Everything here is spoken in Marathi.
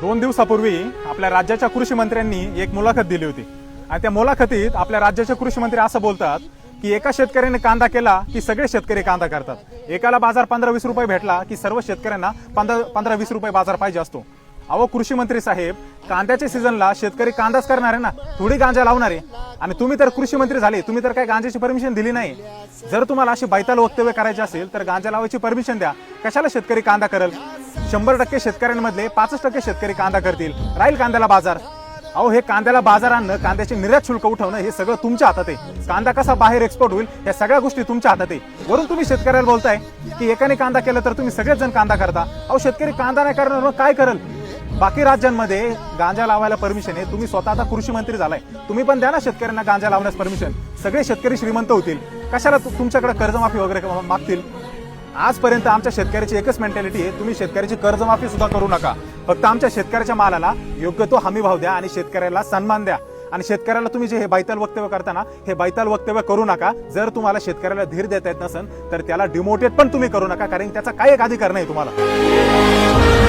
दोन दिवसापूर्वी आपल्या राज्याच्या कृषी मंत्र्यांनी एक मुलाखत दिली होती. आणि त्या मुलाखतीत आपल्या राज्याचे कृषी मंत्री असं बोलतात की एका शेतकऱ्याने कांदा केला की सगळे शेतकरी कांदा करतात. एकाला बाजार पंधरा वीस रुपये भेटला की सर्व शेतकऱ्यांना पंधरा पंधरा वीस रुपये बाजार पाहिजे असतो. अहो कृषी मंत्री साहेब कांद्याच्या सीझनला शेतकरी कांदाच करणार आहे ना? थोडी गांजा लावणार आहे. आणि तुम्ही तर कृषी मंत्री झाले तुम्ही तर काय गांजाची परमिशन दिली नाही. जर तुम्हाला अशी बैताल वक्तव्य करायचे असेल तर गांजा लावायची परमिशन द्या. कशाला शेतकरी कांदा करेल? शंभर टक्के शेतकऱ्यांमधले पाचच टक्के शेतकरी कांदा करतील. राहील कांद्याला बाजार. अहो हे कांद्याला बाजार आणणं कांद्याचे निर्यात शुल्क उठवणं हे सगळं तुमच्या हातात आहे. कांदा कसा बाहेर एक्सपोर्ट होईल या सगळ्या गोष्टी तुमच्या हातात आहे. वरून तुम्ही शेतकऱ्याला बोलताय की एकाने कांदा केला तर तुम्ही सगळेच जण कांदा करता. अहो शेतकरी कांदा नाही करणार मग काय करल? बाकी राज्यांमध्ये गांजा लावायला परमिशन आहे. तुम्ही स्वतः आता कृषी मंत्री झालाय. तुम्ही पण द्या ना शेतकऱ्यांना गांजा लावण्यास परमिशन सगळे शेतकरी श्रीमंत होतील. कशाला तुमच्याकडे कर्जमाफी वगैरे मागतील? आजपर्यंत आमच्या शेतकऱ्याची एकच मेंटॅलिटी आहे तुम्ही शेतकऱ्याची कर्जमाफी सुद्धा करू नका. फक्त आमच्या शेतकऱ्याच्या मालाला योग्य तो हमी भाव द्या आणि शेतकऱ्याला सन्मान द्या. आणि शेतकऱ्याला तुम्ही जे हे बैताल वक्तव्य करताना हे बैताल वक्तव्य करू नका. जर तुम्हाला शेतकऱ्याला धीर देता येत नसेल तर त्याला डिमोटेट पण तुम्ही करू नका कारण त्याचा काही एक अधिकार नाही तुम्हाला.